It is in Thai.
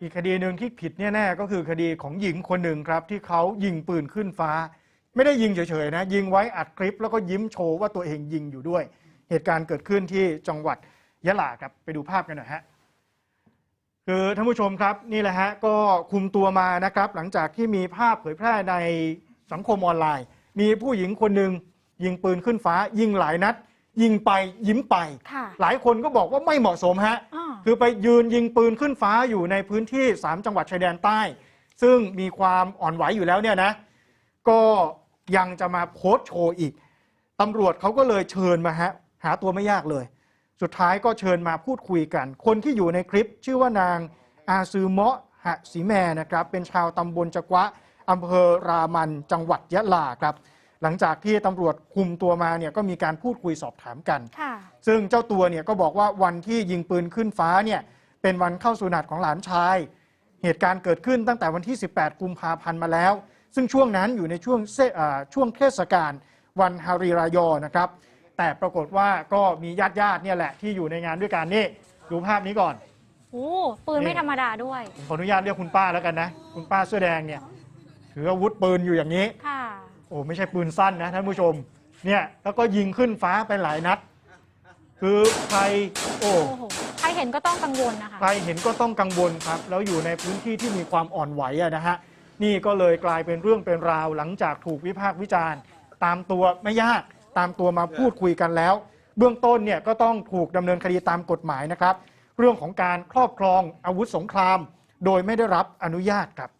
อีกคดีหนึ่งที่ผิดแน่ๆก็คือคดีของหญิงคนหนึ่งครับ ที่เขายิงปืนขึ้นฟ้า ไม่ได้ยิงเฉยๆนะ ยิงไว้อัดคลิปแล้วก็ยิ้มโชว์ว่าตัวเองยิงอยู่ด้วย เหตุการณ์เกิดขึ้นที่จังหวัดยะลาครับไปดูภาพกันหน่อยฮะคือท่านผู้ชมครับนี่แหละฮะก็คุมตัวมานะครับ หลังจากที่มีภาพเผยแพร่ในสังคมออนไลน์ มีผู้หญิงคนหนึ่งยิงปืนขึ้นฟ้า ยิงหลายนัด ยิงไปยิ้มไปค่ะหลายคนก็บอกว่าไม่เหมาะสมฮะอ้อ คือไปยืนยิงปืนขึ้นฟ้าอยู่ในพื้นที่ 3 จังหวัดชายแดนใต้ ซึ่งมีความอ่อนไหวอยู่แล้วเนี่ยนะ ก็ยังจะมาโพสต์โชว์อีกตำรวจเขาก็เลยเชิญมาฮะหาตัวไม่ยากเลย สุดท้ายก็เชิญมาพูดคุยกัน คนที่อยู่ในคลิปชื่อว่านางอาซือเมาะหะสีแมนะครับ เป็นชาวตำบลจักวะอำเภอรามันจังหวัดยะลาครับ หลังจากที่ตำรวจคุมตัวมาเนี่ยก็มีการพูดคุยสอบถามกัน ค่ะ ซึ่งเจ้าตัวเนี่ยก็บอกว่าวันที่ยิงปืนขึ้นฟ้าเนี่ยเป็นวันเข้าสุนัตของหลานชาย เหตุการณ์เกิดขึ้นตั้งแต่วันที่ 18 กุมภาพันธ์มาแล้ว ซึ่งช่วงนั้นอยู่ในช่วงเซอ่าช่วงเทศกาลวันฮาริรายอนะครับ แต่ปรากฏว่าก็มีญาติญาติๆเนี่ยแหละที่อยู่ในงานด้วยกันนี่ดูภาพนี้ก่อน โอ้ปืนไม่ธรรมดาด้วยผมขออนุญาตเรียกคุณป้าแล้วกันนะ คุณป้าเสื้อแดงเนี่ยถืออาวุธปืนอยู่อย่างนี้ ค่ะ โอ้ไม่ใช่ปืนสั้นนะท่านผู้ชมเนี่ยแล้วก็ยิงขึ้นฟ้าไปหลายนัด คือใครโอ้โอ้โหใครเห็นก็ต้องกังวลนะคะ ใครเห็นก็ต้องกังวลครับ แล้วอยู่ในพื้นที่ที่มีความอ่อนไหวอะนะฮะนี่ก็เลยกลายเป็นเรื่องเป็นราวหลังจากถูกวิพากษ์วิจารณ์ ตามตัวไม่ยากตามตัวมาพูดคุยกันแล้ว เบื้องต้นเนี่ยก็ต้องถูกดำเนินคดีตามกฎหมายนะครับ เรื่องของการครอบครองอาวุธสงคราม โดยไม่ได้รับอนุญาตครับ